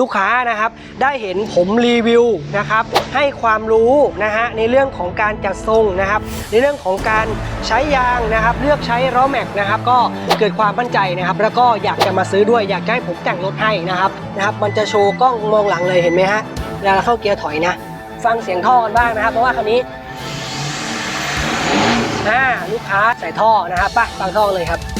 ลูกค้านะครับ ได้เห็นผมรีวิวนะครับ ให้ความรู้นะฮะในเรื่องของการจัดทรงนะครับ ในเรื่องของการใช้ยางนะครับ เลือกใช้ล้อแม็กนะครับ ก็เกิดความมั่นใจนะครับ แล้วก็อยากจะมาซื้อด้วย อยากให้ผมแต่งรถให้นะครับนะครับ มันจะโชว์กล้องมองหลังเลยเห็นไหมฮะเวลาเราเข้าเกียร์ถอยนะ ฟังเสียงท่อกันบ้างนะครับ เพราะว่าคันนี้อ่าลูกค้าใส่ท่อนะครับไปฟังท่อเลยครับ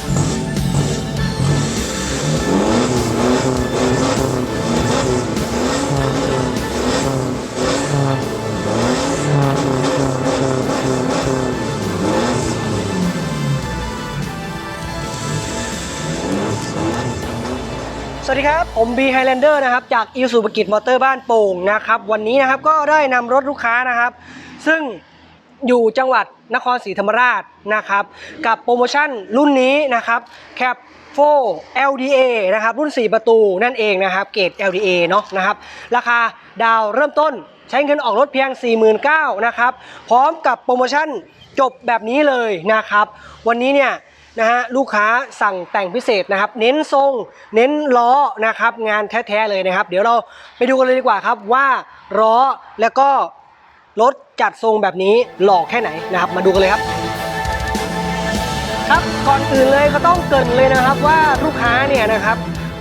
สวัสดีครับ ผม B Highlander นะครับ จากอิ s สุบกิจมอเตอร์บ้านโป่งนะครับ วันนี้นะครับก็ได้นำรถลูกค้านะครับ ซึ่งอยู่จังหวัดนครศรีธรรมราชนะครับ กับโปรโมชั่นรุ่นนี้นะครับแคปโฟ LDA นะครับ รุ่น 4 ประตูนั่นเองนะครับ เกรด LDA เนาะนะครับ ราคาดาวเริ่มต้นใช้เงินออกรถเพียง 49,000นะครับ พร้อมกับโปรโมชั่นจบแบบนี้เลยนะครับ วันนี้เนี่ย นะฮะลูกค้าสั่งแต่งพิเศษนะครับ เน้นทรง เน้นล้อนะครับ งานแท้ๆเลยนะครับ เดี๋ยวเราไปดูกันเลยดีกว่าครับว่าล้อแล้วก็รถจัดทรงแบบนี้หล่อแค่ไหนนะครับ มาดูกันเลยครับ ครับก่อนอื่นเลยก็ต้องเกรินเลยนะครับว่าลูกค้าเนี่ยนะครับ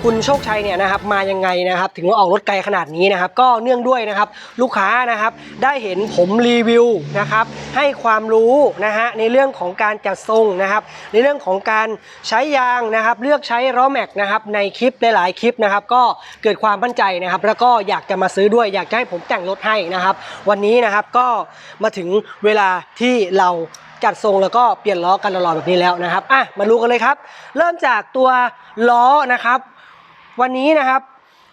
คุณโชคชัยเนี่ยนะครับมายังไงนะครับถึงว่าออกรถไกลขนาดนี้นะครับก็เนื่องด้วยนะครับลูกค้านะครับได้เห็นผมรีวิวนะครับให้ความรู้นะฮะในเรื่องของการจัดทรงนะครับในเรื่องของการใช้ยางนะครับเลือกใช้ล้อแม็กนะครับในคลิปหลายๆคลิปนะครับก็เกิดความมั่นใจนะครับแล้วก็อยากจะมาซื้อด้วยอยากจะให้ผมแต่งรถให้นะครับวันนี้นะครับก็มาถึงเวลาที่เราจัดทรงแล้วก็เปลี่ยนล้อกันตลอดแบบนี้แล้วนะครับอะมาดูกันเลยครับ เริ่มจากตัวล้อนะครับ วันนี้นะครับ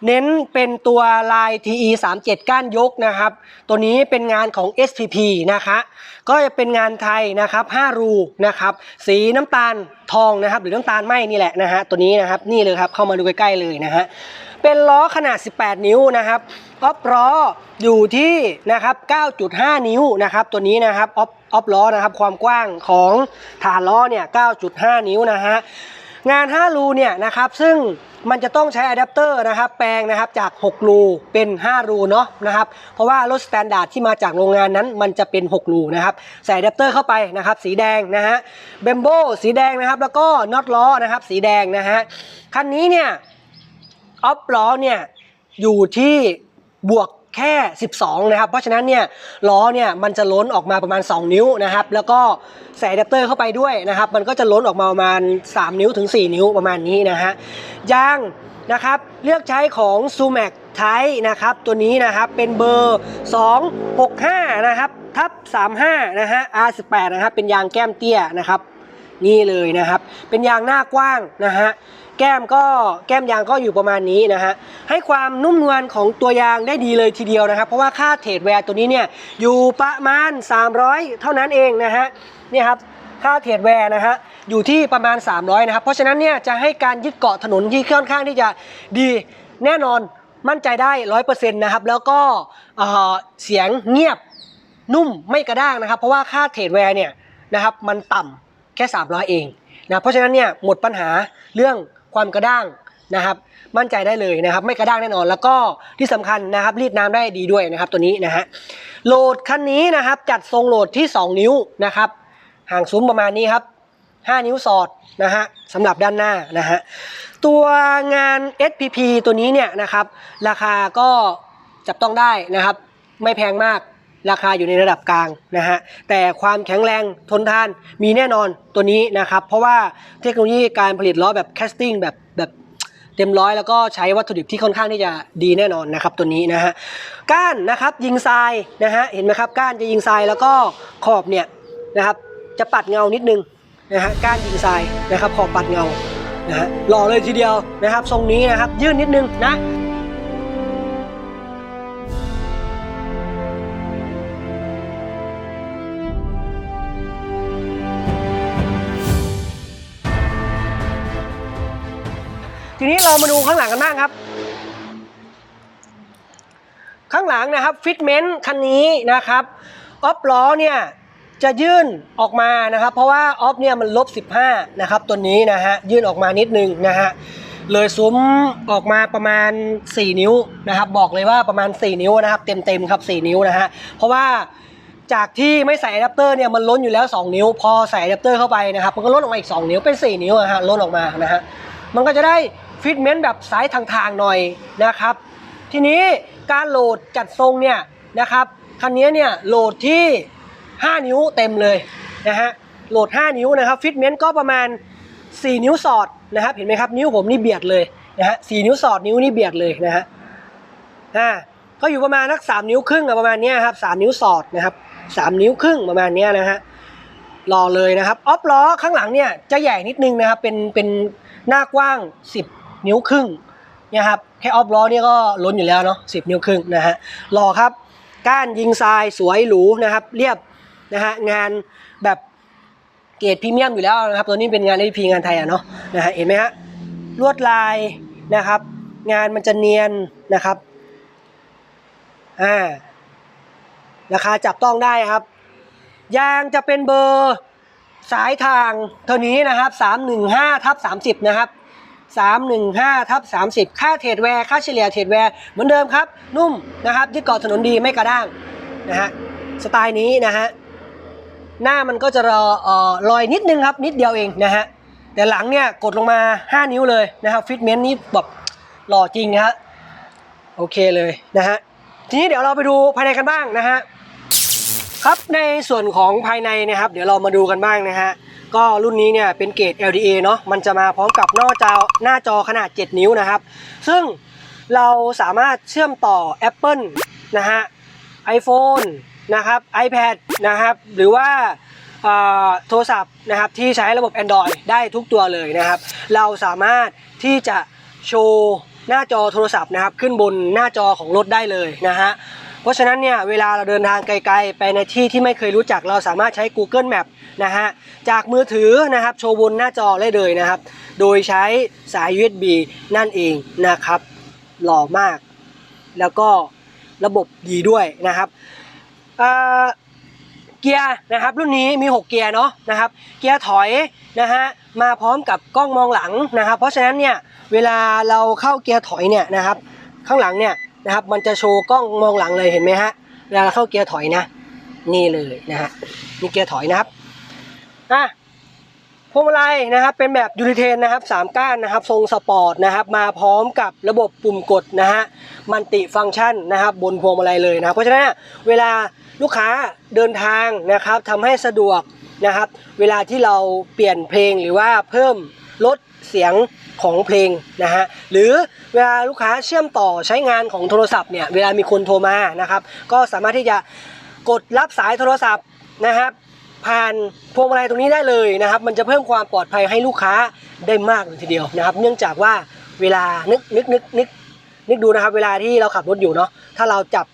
เน้นเป็นตัวลาย TE 37ก้านยกนะครับ ตัวนี้เป็นงานของ SPP นะคะก็จะเป็นงานไทยนะครับ5รูนะครับสีน้ำตาลทองนะครับ หรือน้ำตาลไหมนี่แหละนะฮะตัวนี้นะครับนี่เลยครับเข้ามาดูใกล้ๆเลยนะฮะเป็นล้อขนาด 18 นิ้วนะครับออฟล้ออยู่ที่นะครับ 9.5 นิ้วนะครับ ตัวนี้นะครับออฟออฟล้อนะครับ ความกว้างของฐานล้อเนี่ย 9.5 นิ้วนะฮะงาน 5 รูเนี่ยนะครับซึ่ง มันจะต้องใช้อะแดปเตอร์นะครับแปลงนะครับจาก 6 รูเป็น 5 รูเนาะนะครับเพราะว่ารถสแตนดาร์ดที่มาจากโรงงานนั้น มันจะเป็น 6 รูนะครับใส่อะแดปเตอร์เข้าไปนะครับสีแดงนะฮะเบมโบสีแดงนะครับแล้วก็น็อตล้อนะครับสีแดงนะฮะคันนี้เนี่ยออฟล้อเนี่ยอยู่ที่บวก แค่ 12 นะครับ เพราะฉะนั้นเนี่ยล้อเนี่ยมันจะล้นออกมาประมาณ 2 นิ้วนะครับ แล้วก็ใส่อะแดปเตอร์เข้าไปด้วยนะครับ มันก็จะล้นออกมาประมาณ 3 นิ้วถึง 4 นิ้วประมาณนี้นะฮะยางนะครับเลือกใช้ของ s u m a c ไทนะครับตัวนี้นะครับเป็นเบอร์ 265 นะครับทับ35 นะฮะ R18 นะครับเป็นยางแก้มเตี้ยนะครับนี่เลยนะครับ เป็นยางหน้ากว้างนะฮะ แก้มก็แก้มยางก็อยู่ประมาณนี้นะฮะให้ความนุ่มนวลของตัวยางได้ดีเลยทีเดียวนะครับ เพราะว่าค่าเทรดแวร์ตัวนี้เนี่ยอยู่ประมาณ 300 เท่านั้นเองนะฮะนี่ครับค่าเทรดแวร์นะฮะอยู่ที่ประมาณ 300 นะครับ เพราะฉะนั้นเนี่ยจะให้การยึดเกาะถนนที่ค่อนข้างที่จะดีแน่นอนมั่นใจได้100%นะครับ แล้วก็เเสียงเงียบนุ่มไม่กระด้างนะครับ เพราะว่าค่าเทรดแวร์เนี่ยนะครับมันต่ำแค่ 300 เองนะเพราะฉะนั้นเนี่ยหมดปัญหาเรื่อง ความกระด้างนะครับ มั่นใจได้เลยนะครับ ไม่กระด้างแน่นอน แล้วก็ที่สำคัญนะครับรีดน้ำได้ดีด้วยนะครับ ตัวนี้นะฮะโหลดคันนี้นะครับ จัดทรงโหลดที่ 2 นิ้วนะครับ ห่างซุ้มประมาณนี้ครับ 5 นิ้วสอดนะฮะสำหรับด้านหน้านะฮะตัวงาน SPP ตัวนี้เนี่ยนะครับ ราคาก็จับต้องได้นะครับ ไม่แพงมาก ราคาอยู่ในระดับกลางนะฮะแต่ความแข็งแรงทนทานมีแน่นอนตัวนี้นะครับ เพราะว่าเทคโนโลยีการผลิตล้อแบบแคสติ้งแบบแบบเต็มร้อยแล้วก็ใช้วัตถุดิบที่ค่อนข้างที่จะดีแน่นอนนะครับตัวนี้นะฮะก้านนะครับยิงทรายนะฮะเห็นไหมครับก้านจะยิงทรายแล้วก็ขอบเนี่ยนะครับจะปัดเงานิดนึงนะฮะก้านยิงทรายนะครับขอบปัดเงานะฮะหล่อเลยทีเดียวนะครับ ทรงนี้นะครับ ยื่นนิดนึงนะ ทีนี้เรามาดูข้างหลังกันบ้างครับ ข้างหลังนะครับฟิตเมนต์คันนี้นะครับออฟล้อเนี่ยจะยื่นออกมานะครับ เพราะว่าออฟเนี่ยมันลบ 15 นะครับ ตัวนี้นะฮะยื่นออกมานิดนึงนะฮะเลยซุ้มออกมาประมาณ 4 นิ้วนะครับ บอกเลยว่าประมาณ 4 นิ้วนะครับ เต็มๆครับ 4 นิ้วนะฮะเพราะว่าจากที่ไม่ใส่อะแดปเตอร์เนี่ยมันล้นอยู่แล้ว 2 นิ้ว พอใส่อะแดปเตอร์เข้าไปนะครับ มันก็ลดออกมาอีก 2 นิ้วเป็น 4 นิ้วนะฮะลดออกมานะฮะมันก็จะได้ ฟิตเมนต์แบบสายทางๆหน่อยนะครับ ทีนี้การโหลดจัดทรงเนี่ยนะครับคันนี้เนี่ยโหลดที่ 5 นิ้วเต็มเลยนะฮะโหลด 5 นิ้วนะครับฟิตเมนต์ก็ประมาณ 4 นิ้วสอดนะครับเห็นไหมครับนิ้วผมนี่เบียดเลยนะฮะสนิ้วสอดนิ้วนี่เบียดเลยนะฮะอ่าก็อยู่ประมาณสักสามนิ้วครึ่งประมาณนี้ครับสามนิ้วสอดนะครับสามนิ้วครึ่งประมาณนี้นะฮะรอเลยนะครับออฟล้อข้างหลังเนี่ยจะใหญ่นิดนึงนะครับเป็นเป็นหน้ากว้าง 10 นิ้วครึ่งเนี่ยครับแค่ออฟล้อนี่ก็ล้นอยู่แล้วเนาะสินิ้วครึ่งนะฮะรอครับ ก้านยิงทรายสวยหรูนะครับ เรียบนะฮะงานแบบเกรดพรีเมียมอยู่แล้วนะครับ ตัวนี้เป็นงาน AP งานไทยอะเนาะนะฮะเห็นไหมฮะลวดลายนะครับ งานมันจะเนียนนะครับอ่าราคาจับต้องได้ครับยางจะเป็นเบอร์สายทางเท่านี้นะครับ315ทับ30 นะครับ 315ทับ30 ค่าเทรดแวร์ค่าเฉลี่ยเทรดแวร์เหมือนเดิมครับ นุ่มนะครับยึดเกาะถนนดีไม่กระด้างนะฮะสไตล์นี้นะฮะหน้ามันก็จะรออลอยนิดนึงครับ นิดเดียวเองนะฮะแต่หลังเนี่ยกดลงมา 5 นิ้วเลยนะครับฟิตเมนต์นี้แบบหล่อจริงฮะโอเคเลยนะฮะทีนี้เดี๋ยวเราไปดูภายในกันบ้างนะฮะครับในส่วนของภายในนะครับ เดี๋ยวเรามาดูกันบ้างนะฮะ ก็รุ่นนี้เนี่ยเป็นเกรด LDA เนาะมันจะมาพร้อมกับหน้าจอหน้าจอขนาด 7 นิ้วนะครับ ซึ่งเราสามารถเชื่อมต่อ Apple นะฮะ iPhone นะครับ iPad นะครับหรือว่าโทรศัพท์นะครับที่ใช้ระบบ Android ได้ทุกตัวเลยนะครับ เราสามารถที่จะโชว์หน้าจอโทรศัพท์นะครับขึ้นบนหน้าจอของรถได้เลยนะฮะ เพราะฉะนั้นเนี่ยเวลาเราเดินทางไกลๆ ไปในที่ที่ไม่เคยรู้จักเราสามารถใช้ Google Map นะฮะจากมือถือนะครับโชว์บนหน้าจอได้เลยนะครับ โดยใช้สาย USB นั่นเองนะครับ หล่อมาก แล้วก็ระบบดีด้วยนะครับเเกียร์นะครับรุ่นนี้มี 6 เกียร์เนาะนะครับเกียร์ถอยนะฮะมาพร้อมกับกล้องมองหลังนะครับ เพราะฉะนั้นเนี่ยเวลาเราเข้าเกียร์ถอยเนี่ยนะครับข้างหลังเนี่ย นะครับ มันจะโชว์กล้องมองหลังเลยเห็นไหมฮะเวลาเข้าเกียร์ถอยนะ นี่เลยนะฮะนี่เกียร์ถอยนะครับอะพวงมาลัยนะครับเป็นแบบยูนิเทนนะครับสามก้านนะครับ ทรงสปอร์ตนะครับ มาพร้อมกับระบบปุ่มกดนะฮะมันติฟังก์ชันนะครับ บนพวงมาลัยเลยนะครับเพราะฉะนั้นเวลาลูกค้าเดินทางนะครับทำให้สะดวกนะครับ เวลาที่เราเปลี่ยนเพลงหรือว่าเพิ่มลดเสียง ของเพลงนะฮะหรือเวลาลูกค้าเชื่อมต่อใช้งานของโทรศัพท์เนี่ยเวลามีคนโทรมานะครับก็สามารถที่จะกดรับสายโทรศัพท์นะครับผ่านพวงมาลัยตรงนี้ได้เลยนะครับ มันจะเพิ่มความปลอดภัยให้ลูกค้าได้มากเลยทีเดียวนะครับ เนื่องจากว่าเวลานึกนึกนึกนึกนึกดูนะครับ เวลาที่เราขับรถอยู่เนาะถ้าเราจับ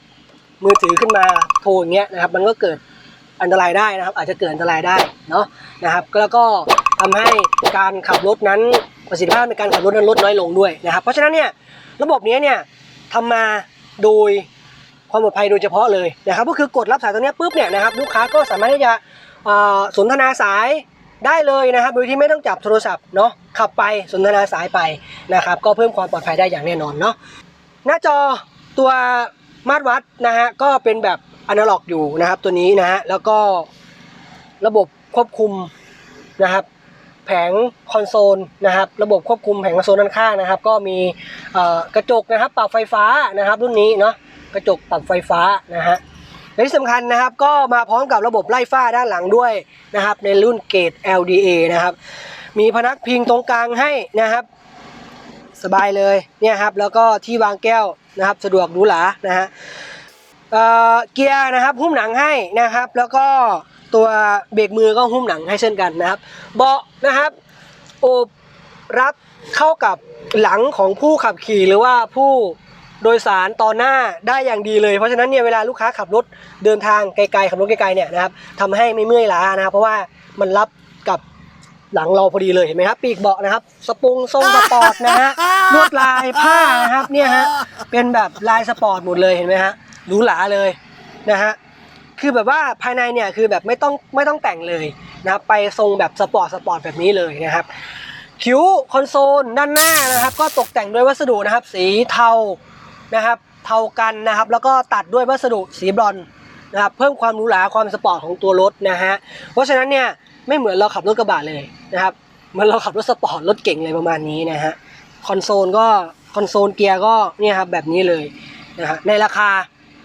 มือถือขึ้นมาโทรอย่างเงี้ยนะครับ มันก็เกิดอันตรายได้นะครับ อาจจะเกิดอันตรายได้เนาะนะครับ แล้วก็ทำให้การขับรถนั้น ประสิทธิภาพในการขับรถนั้นลดน้อยลงด้วยนะครับ เพราะฉะนั้นเนี่ยระบบนี้เนี่ยทำมาโดยความปลอดภัยโดยเฉพาะเลยนะครับ ก็คือกดรับสายตรงเนี้ยปุ๊บเนี่ยนะครับลูกค้าก็สามารถที่จะสนทนาสายได้เลยนะครับ โดยที่ไม่ต้องจับโทรศัพท์เนาะขับไปสนทนาสายไปนะครับ ก็เพิ่มความปลอดภัยได้อย่างแน่นอนเนาะหน้าจอตัวมาตรวัดนะฮะก็เป็นแบบอนาล็อกอยู่นะครับตัวนี้นะฮะแล้วก็ระบบควบคุมนะครับ แผงคอนโซลนะครับ ระบบควบคุมแผงคอนโซลด้านข้างนะครับ ก็มีกระจกนะครับปรับไฟฟ้านะครับ รุ่นนี้เนาะกระจกปรับไฟฟ้านะฮะและที่สำคัญนะครับก็มาพร้อมกับระบบไล่ฝ้าด้านหลังด้วยนะครับ ในรุ่นเกรด LDA นะครับ มีพนักพิงตรงกลางให้นะครับ สบายเลยเนี่ยครับแล้วก็ที่วางแก้วนะครับ สะดวกหรูหรานะฮะเเกียร์นะครับหุ้มหนังให้นะครับ แล้วก็ ตัวเบรกมือก็หุ้มหนังให้เช่นกันนะครับ เบาะนะครับโอบรับเข้ากับหลังของผู้ขับขี่หรือว่าผู้โดยสารต่อหน้าได้อย่างดีเลย เพราะฉะนั้นเนี่ยเวลาลูกค้าขับรถเดินทางไกลๆขับรถไกลๆเนี่ยนะครับทำให้ไม่เมื่อยล้านะครับ เพราะว่ามันรับกับหลังเราพอดีเลยเห็นไหมครับปีกเบาะนะครับ สปรุงทรงสปอร์ตนะฮะลวดลายผ้านะครับเนี่ยฮะเป็นแบบลายสปอร์ตหมดเลยเห็นไหมฮะหรูหราเลยนะฮะ คือแบบว่าภายในเนี่ยคือแบบไม่ต้องไม่ต้องแต่งเลยนะครับไปทรงแบบสปอร์ตสปอร์ตแบบนี้เลยนะครับคิ้วคอนโซลด้านหน้านะครับ ก็ตกแต่งด้วยวัสดุนะครับ สีเทานะครับเทากันนะครับ แล้วก็ตัดด้วยวัสดุสีบรอนนะครับเพิ่มความหรูหราความสปอร์ตของตัวรถนะฮะเพราะฉะนั้นเนี่ยไม่เหมือนเราขับรถกระบะเลยนะครับเหมือนเราขับรถสปอร์ตรถเก่งเลยประมาณนี้นะฮะคอนโซลก็คอนโซลเกียร์ก็เนี่ยครับแบบนี้เลยนะฮะในราคา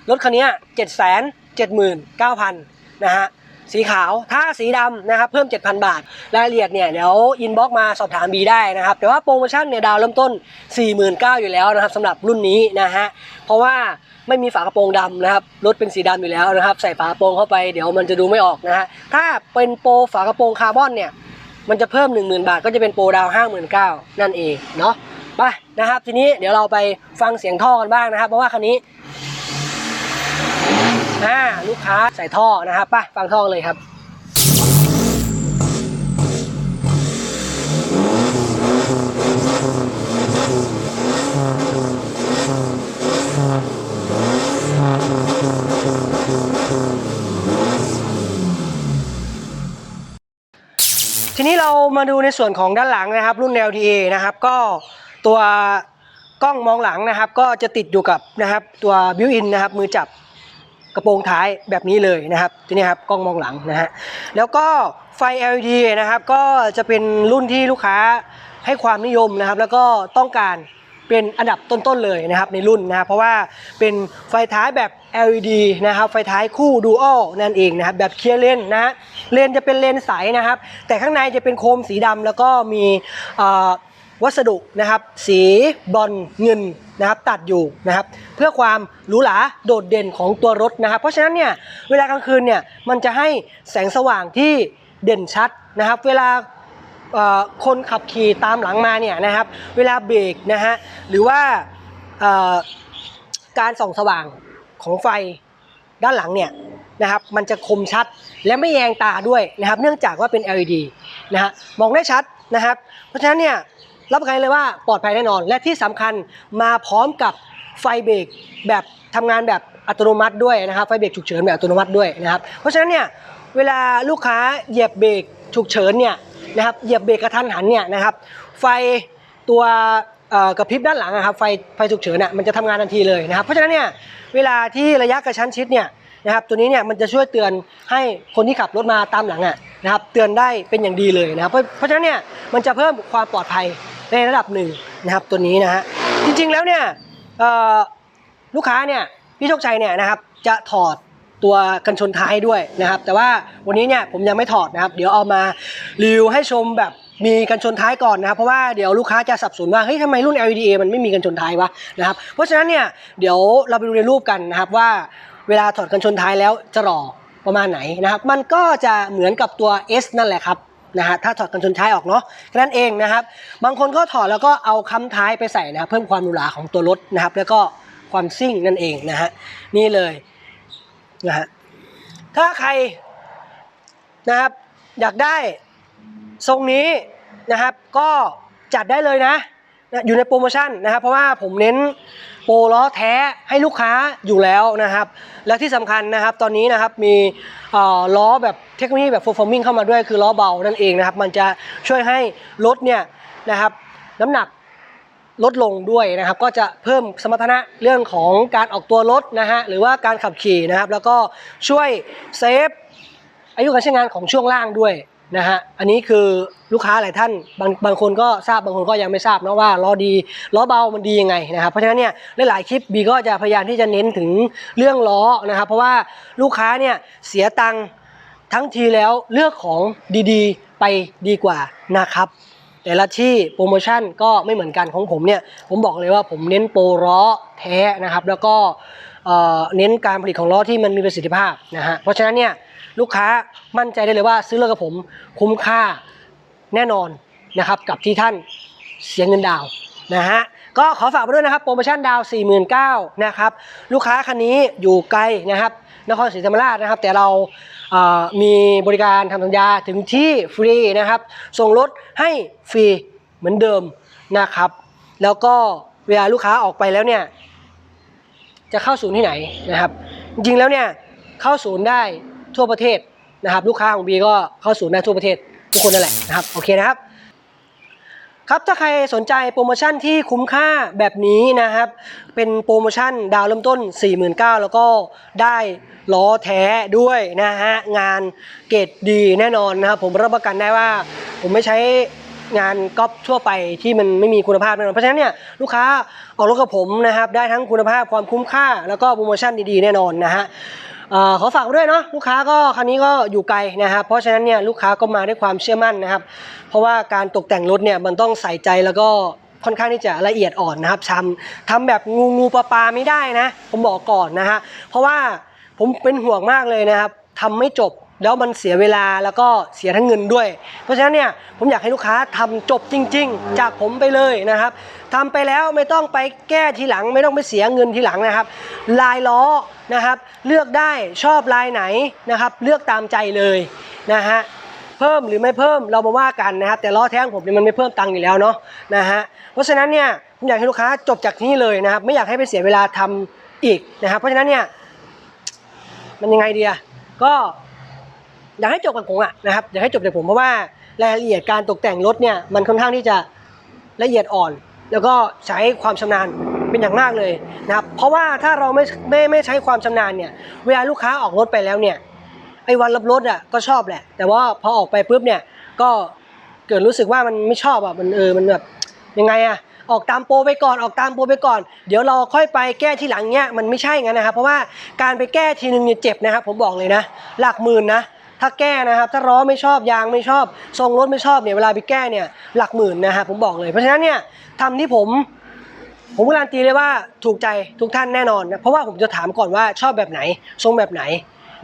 รถคันนี้เจ็ดแสน เจ็ดหมื่นเก้าพันนะฮะสีขาวถ้าสีดำนะครับเพิ่ม 7,000 บาท รายละเอียดเนี่ยเดี๋ยวอินบ็อกมาสอบถามบีได้นะครับ แต่ว่าโปรโมชั่นเนี่ยดาวเริ่มต้น 49,000อยู่แล้วนะครับสำหรับรุ่นนี้นะฮะเพราะว่าไม่มีฝากระโปรงดำนะครับรถเป็นสีดำอยู่แล้วนะครับ ใส่ฝากระโปรงเข้าไปเดี๋ยวมันจะดูไม่ออกนะฮะถ้าเป็นโปรฝากระโปรงคาร์บอนเนี่ยมันจะเพิ่ม 10,000 บาท ก็จะเป็นโปรดาว59,000นั่นเองเนาะไปนะครับทีนี้เดี๋ยวเราไปฟังเสียงท่อกันบ้างนะครับ เพราะว่าคันนี้ อ่าลูกค้าใส่ท่อนะครับป่ะฟังท่อเลยครับทีนี้เรามาดูในส่วนของด้านหลังนะครับ รุ่น LTA นะครับก็ตัวกล้องมองหลังนะครับ ก็จะติดอยู่กับนะครับตัวบิวอินนะครับมือจับ กระโปรงท้ายแบบนี้เลยนะครับทีนี้ครับกล้องมองหลังนะฮะแล้วก็ไฟ LED นะครับก็จะเป็นรุ่นที่ลูกค้าให้ความนิยมนะครับ แล้วก็ต้องการเป็นอันดับต้นๆเลยนะครับในรุ่นนะครับเพราะว่าเป็นไฟท้ายแบบ LED นะครับไฟท้ายคู่ Dual นั่นเองนะครับแบบเคลียร์เลนนะฮะเลนจะเป็นเลนใสนะครับ แต่ข้างในจะเป็นโคมสีดำแล้วก็มีอ่อ วัสดุนะครับ สีบอลเงินนะครับตัดอยู่นะครับ เพื่อความหรูหราโดดเด่นของตัวรถนะครับ เพราะฉะนั้นเนี่ยเวลากลางคืนเนี่ยมันจะให้แสงสว่างที่เด่นชัดนะครับ เวลาคนขับขี่ตามหลังมาเนี่ยนะครับ เวลาเบรกนะฮะหรือว่าการส่องสว่างของไฟด้านหลังเนี่ยนะครับมันจะคมชัดและไม่แยงตาด้วยนะครับ เนื่องจากว่าเป็น LED นะฮะมองได้ชัดนะครับ เพราะฉะนั้นเนี่ย รับประกันเลยว่าปลอดภัยแน่นอน และที่สำคัญมาพร้อมกับไฟเบรกแบบทำงานแบบอัตโนมัติด้วยนะครับไฟเบรกฉุกเฉินแบบอัตโนมัติด้วยนะครับ เพราะฉะนั้นเนี่ยเวลาลูกค้าเหยียบเบรกฉุกเฉินเนี่ยนะครับเหยียบเบรกกระทันหันเนี่ยนะครับไฟตัวกระพริบด้านหลังอะครับไฟไฟฉุกเฉินอะมันจะทำงานทันทีเลยนะครับเพราะฉะนั้นเนี่ยเวลาที่ระยะกระชั้นชิดเนี่ยนะครับตัวนี้เนี่ยมันจะช่วยเตือนให้คนที่ขับรถมาตามหลังอะนะครับเตือนได้เป็นอย่างดีเลยนะครับเพราะฉะนั้นเนี่ยมันจะเพิ่มความปลอดภัย ในระดับหนึ่งนะครับตัวนี้นะฮะจริงๆแล้วเนี่ยลูกค้าเนี่ยพี่โชคชัยเนี่ยนะครับจะถอดตัวกันชนท้ายด้วยนะครับ แต่ว่าวันนี้เนี่ยผมยังไม่ถอดนะครับ เดี๋ยวเอามารีวิวให้ชมแบบมีกันชนท้ายก่อนนะครับ เพราะว่าเดี๋ยวลูกค้าจะสับสนว่าเฮ้ยทำไมรุ่น LEDA มันไม่มีกันชนท้ายวะนะครับเพราะฉะนั้นเนี่ยเดี๋ยวเราไปดูในรูปกันนะครับว่าเวลาถอดกันชนท้ายแล้วจะหล่อประมาณไหนนะครับ มันก็จะเหมือนกับตัว S นั่นแหละครับ นะฮะถ้าถอดกันชนท้ายออกเนาะแค่นั้นเองนะครับบางคนก็ถอดแล้วก็เอาค้ำท้ายไปใส่นะครับเพิ่มความหรูหราของตัวรถนะครับ แล้วก็ความซิ่งนั่นเองนะฮะนี่เลยนะฮะถ้าใครนะครับอยากได้ทรงนี้นะครับก็จัดได้เลยนะ นะอยู่ในโปรโมชั่นนะครับ เพราะว่าผมเน้นโปรล้อแท้ให้ลูกค้าอยู่แล้วนะครับ และที่สำคัญนะครับตอนนี้นะครับมีล้อแบบเทคโนโลยีแบบ performing เข้ามาด้วยคือล้อเบานั่นเองนะครับ มันจะช่วยให้รถเนี่ยนะครับน้ำหนักลดลงด้วยนะครับ ก็จะเพิ่มสมรรถนะเรื่องของการออกตัวรถนะฮะหรือว่าการขับขี่นะครับ แล้วก็ช่วยเซฟอายุการใช้งานของช่วงล่างด้วย นะฮะอันนี้คือลูกค้าหลายท่านบางบางคนก็ทราบบางคนก็ยังไม่ทราบนะว่าล้อดีล้อเบามันดียังไงนะครับเพราะฉะนั้นเนี่ยหลายๆคลิปบีก็จะพยายามที่จะเน้นถึงเรื่องล้อนะครับ เพราะว่าลูกค้าเนี่ยเสียตังค์ทั้งทีแล้วเลือกของดีๆ ไปดีกว่านะครับแต่ละที่โปรโมชั่นก็ไม่เหมือนกันของผมเนี่ยผมบอกเลยว่าผมเน้นโปรล้อแท้นะครับ แล้วก็เอ่อเน้นการผลิตของล้อที่มันมีประสิทธิภาพนะฮะเพราะฉะนั้นเนี่ย ลูกค้ามั่นใจได้เลยว่าซื้อรถกับผม คุ้มค่าแน่นอนนะครับกับที่ท่านเสียเงินดาวนะฮะก็ขอฝากไปด้วยนะครับโปรโมชั่นดาว 49,000นะครับลูกค้าคันนี้อยู่ไกลนะครับนครศรีธรรมราชนะครับ แต่เราเอ่อมีบริการทำสัญญาถึงที่ฟรีนะครับ ส่งรถให้ฟรีเหมือนเดิมนะครับ แล้วก็เวลาลูกค้าออกไปแล้วเนี่ย จะเข้าศูนย์ที่ไหนนะครับ จริงๆแล้วเนี่ยเข้าศูนย์ได้ ทั่วประเทศนะครับ ลูกค้าของบีก็เข้าศูนย์ได้ทั่วประเทศทุกคนนั่นแหละนะครับโอเคนะครับ ครับถ้าใครสนใจโปรโมชั่นที่คุ้มค่าแบบนี้นะครับ เป็นโปรโมชั่นดาวเริ่มต้น 49,000แล้วก็ได้ล้อแท้ด้วยนะฮะงานเกรดดีแน่นอนนะครับ ผมรับประกันได้ว่า ผมไม่ใช้งานก๊อปทั่วไปที่มันไม่มีคุณภาพแน่นอนเพราะฉะนั้นเนี่ยลูกค้าออกรถกับผมนะครับ ได้ทั้งคุณภาพความคุ้มค่า แล้วก็โปรโมชั่นดีๆแน่นอนนะฮะ ขอฝากด้วยเนาะลูกค้าก็คันนี้ก็อยู่ไกลนะครับเพราะฉะนั้นเนี่ยลูกค้าก็มาด้วยความเชื่อมั่นนะครับ เพราะว่าการตกแต่งรถเนี่ยมันต้องใส่ใจแล้วก็ค่อนข้างที่จะละเอียดอ่อนนะครับทำทำแบบงูงูปลาปลาไม่ได้นะ ผมบอกก่อนนะฮะเพราะว่าผมเป็นห่วงมากเลยนะครับทำไม่จบ แล้วมันเสียเวลาแล้วก็เสียทั้งเงินด้วย เพราะฉะนั้นเนี่ยผมอยากให้ลูกค้าทำจบจริง ๆ จากผมไปเลยนะครับทำไปแล้วไม่ต้องไปแก้ทีหลัง ไม่ต้องไปเสียเงินทีหลังนะครับ ลายล้อนะครับ เลือกได้ชอบลายไหนนะครับ เลือกตามใจเลยนะฮะเพิ่มหรือไม่เพิ่มเรามาว่ากันนะครับ แต่ล้อแท้งผมเนี่ยมันไม่เพิ่มตังค์อยู่แล้วเนาะนะฮะเพราะฉะนั้นเนี่ยผมอยากให้ลูกค้าจบจากที่นี่เลยนะครับ ไม่อยากให้ไปเสียเวลาทำอีกนะครับ เพราะฉะนั้นเนี่ยมันยังไงดีอะก็ อยากให้จบกับผมอะนะครับอยากให้จบจากผมเพราะว่ารายละเอียดการตกแต่งรถเนี่ยมันค่อนข้างที่จะละเอียดอ่อน แล้วก็ใช้ความชำนาญเป็นอย่างมากเลยนะครับเพราะว่าถ้าเราไม่ไม่ไม่ใช้ความชำนาญเนี่ยเวลาลูกค้าออกรถไปแล้วเนี่ยไอ้วันรับรถอะก็ชอบแหละ แต่ว่าพอออกไปปุ๊บเนี่ยก็เกิดรู้สึกว่ามันไม่ชอบอะมันเออมันแบบยังไงอะออกตามโปรไปก่อนออกตามโปรไปก่อน เดี๋ยวเราค่อยไปแก้ทีหลังเนี่ยมันไม่ใช่งั้นนะครับ เพราะว่าการไปแก้ทีนึงเนี่ยเจ็บนะครับผมบอกเลยนะ หลักหมื่นนะ ถ้าแก้นะครับ ถ้าล้อไม่ชอบยางไม่ชอบ ทรงรถไม่ชอบเนี่ยเวลาไปแก้เนี่ยหลักหมื่นนะครับผมบอกเลย เพราะฉะนั้นเนี่ยทำที่ผมผมการันตีเลยว่าถูกใจทุกท่านแน่นอนนะเพราะว่าผมจะถามก่อนว่าชอบแบบไหน ทรงแบบไหน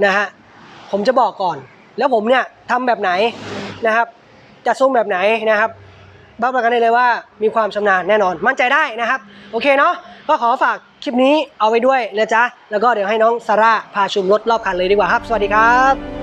นะฮะผมจะบอกก่อน แล้วผมเนี่ยทำแบบไหนนะครับจะทรงแบบไหนนะครับรับประกันได้เลยว่ามีความชำนาญแน่นอนมั่นใจได้นะครับ โอเคเนาะก็ขอฝากคลิปนี้เอาไว้ด้วยนะจ๊ะ แล้วก็เดี๋ยวให้น้องซาร่าพาชมรถรอบคันเลยดีกว่าครับ สวัสดีครับ